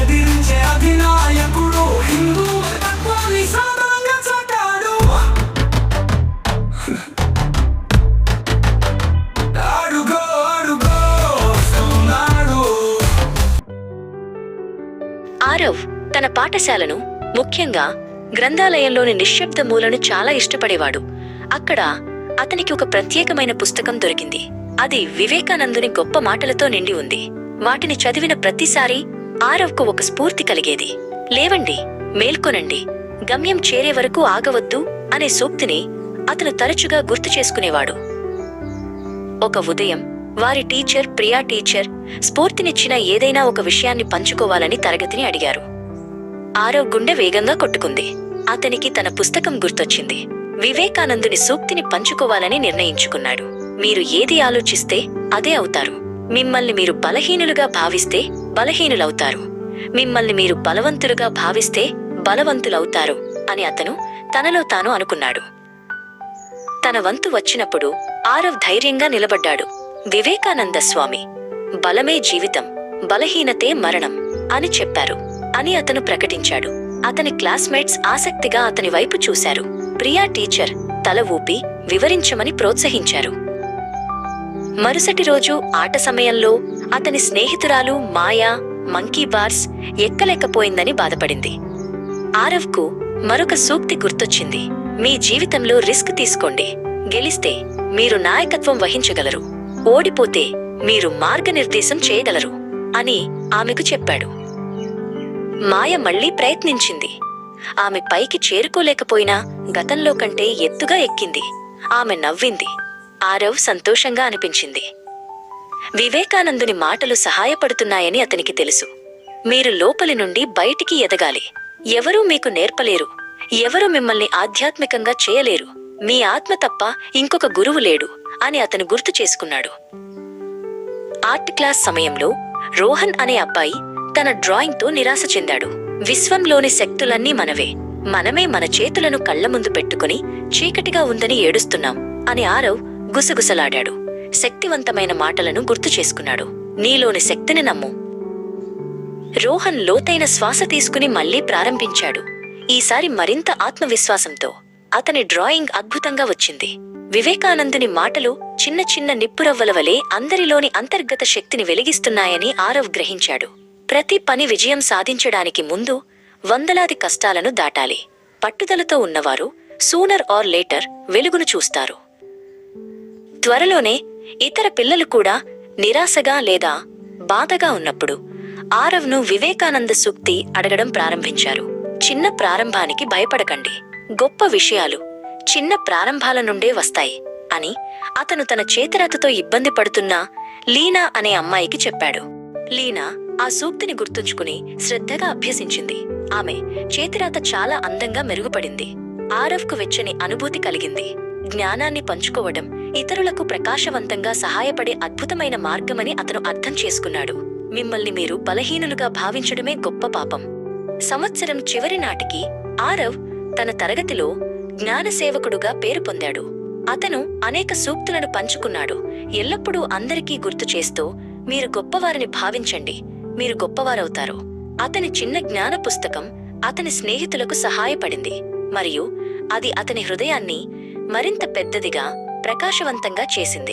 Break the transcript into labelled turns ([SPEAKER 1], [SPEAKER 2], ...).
[SPEAKER 1] ఎదిరించే అధినాయకుడు హిందూ తత్వాన్ని చాటాడు. అడుగో అడుగో వస్తున్నాడు
[SPEAKER 2] ఆరవ్ తన పాఠశాలను ముఖ్యంగా గ్రంథాలయంలోని నిశ్శబ్ద మూలను చాలా ఇష్టపడేవాడు. అక్కడ అతనికి ఒక ప్రత్యేకమైన పుస్తకం దొరికింది. అది వివేకానందుని గొప్ప మాటలతో నిండి ఉంది. వాటిని చదివిన ప్రతిసారి ఆరవ్కు ఒక స్ఫూర్తి కలిగేది. లేవండి మేల్కొనండి. గమ్యం చేరే వరకు ఆగవద్దు అనే సూక్తిని అతను తరచుగా గుర్తు చేసుకునేవాడు. ఒక ఉదయం వారి టీచర్ ప్రియా టీచర్ స్ఫూర్తినిచ్చిన ఏదైనా ఒక విషయాన్ని పంచుకోవాలని తరగతిని అడిగారు. ఆరవ్ గుండె వేగంగా కొట్టుకుంది. అతనికి తన పుస్తకం గుర్తొచ్చింది. వివేకానందుని సూక్తిని పంచుకోవాలని నిర్ణయించుకున్నాడు. మీరు ఏది ఆలోచిస్తే అదే అవుతారు. మిమ్మల్ని మీరు బలహీనులుగా భావిస్తే బలహీనులవుతారు. మిమ్మల్ని మీరు బలవంతులుగా భావిస్తే బలవంతులవుతారు అని అతను తనలో తాను అనుకున్నాడు. తన వంతు వచ్చినప్పుడు ఆరవ్ ధైర్యంగా నిలబడ్డాడు. వివేకానంద స్వామి బలమే జీవితం బలహీనతే మరణం అని చెప్పారు అని అతను ప్రకటించాడు. అతని క్లాస్మేట్స్ ఆసక్తిగా అతని వైపు చూశారు. ప్రియా టీచర్ తల ఊపి వివరించమని ప్రోత్సహించారు. మరుసటి రోజు ఆట సమయంలో అతని స్నేహితురాలు మాయా మంకీ బార్స్ ఎక్కలేకపోయిందని బాధపడింది. ఆరవ్కు మరొక సూక్తి గుర్తొచ్చింది. మీ జీవితంలో రిస్క్ తీసుకోండి. గెలిస్తే మీరు నాయకత్వం వహించగలరు. ఓడిపోతే మీరు మార్గనిర్దేశం చేయగలరు అని ఆమెకు చెప్పాడు. మాయ మళ్ళీ ప్రయత్నించింది. ఆమె పైకి చేరుకోలేకపోయినా గతంలో కంటే ఎత్తుగా ఎక్కింది. ఆమె నవ్వింది. ఆరవ్ సంతోషంగా అనిపించింది. వివేకానందుని మాటలు సహాయపడుతున్నాయని అతనికి తెలుసు. మీరు లోపలి నుండి బయటికి ఎదగాలి. ఎవరూ మీకు నేర్పలేరు. ఎవరు మిమ్మల్ని ఆధ్యాత్మికంగా చేయలేరు. మీ ఆత్మ తప్ప ఇంకొక గురువు లేడు అని అతను గుర్తు చేసుకున్నాడు. ఆర్ట్ క్లాస్ సమయంలో రోహన్ అనే అబ్బాయి తన డ్రాయింగ్తో నిరాశ చెందాడు. విశ్వంలోని శక్తులన్నీ మనవే. మనమే మన చేతులను కళ్ళ ముందు పెట్టుకుని చీకటిగా ఉందని ఏడుస్తున్నాం అని ఆరవ్ గుసగుసలాడాడు. శక్తివంతమైన మాటలను గుర్తు చేసుకున్నాడు. నీలోని శక్తిని నమ్ము. రోహన్ లోతైన శ్వాస తీసుకుని మళ్ళీ ప్రారంభించాడు. ఈసారి మరింత ఆత్మవిశ్వాసంతో అతని డ్రాయింగ్ అద్భుతంగా వచ్చింది. వివేకానందుని మాటలు చిన్న చిన్న నిప్పురవ్వల వలె అందరిలోని అంతర్గత శక్తిని వెలిగిస్తున్నాయని ఆరవ్ గ్రహించాడు. ప్రతి పని విజయం సాధించడానికి ముందు వందలాది కష్టాలను దాటాలి. పట్టుదలతో ఉన్నవారు సూనర్ ఆర్ లేటర్ వెలుగును చూస్తారు. త్వరలోనే ఇతర పిల్లలు కూడా నిరాశగా లేదా బాధగా ఉన్నప్పుడు ఆరవ్ను వివేకానంద సూక్తి అడగడం ప్రారంభించారు. చిన్న ప్రారంభానికి భయపడకండి. గొప్ప విషయాలు చిన్న ప్రారంభాల నుండే వస్తాయి అని అతను తన చేతిరాతతో ఇబ్బంది పడుతున్న లీనా అనే అమ్మాయికి చెప్పాడు. లీనా ఆ సూక్తిని గుర్తుంచుకుని శ్రద్ధగా అభ్యసించింది. ఆమె చేతిరాత చాలా అందంగా మెరుగుపడింది. ఆరవ్కు వెచ్చని అనుభూతి కలిగింది. జ్ఞానాన్ని పంచుకోవడం ఇతరులకు ప్రకాశవంతంగా సహాయపడే అద్భుతమైన మార్గమని అతను అర్థం చేసుకున్నాడు. మిమ్మల్ని మీరు బలహీనులుగా భావించడమే గొప్ప పాపం. సంవత్సరం చివరి నాటికి ఆరవ్ తన తరగతిలో జ్ఞానసేవకుడుగా పేరు పొందాడు. అతను అనేక సూక్తులను పంచుకున్నాడు. ఎల్లప్పుడూ అందరికీ గుర్తు చేస్తూ మీరు గొప్పవారిని భావించండి. మీరు గొప్పవారవుతారు. అతని చిన్న జ్ఞాన పుస్తకం అతని స్నేహితులకు సహాయపడింది. మరియు అది అతని హృదయాన్ని మరింత పెద్దదిగా ప్రకాశవంతంగా చేసింది.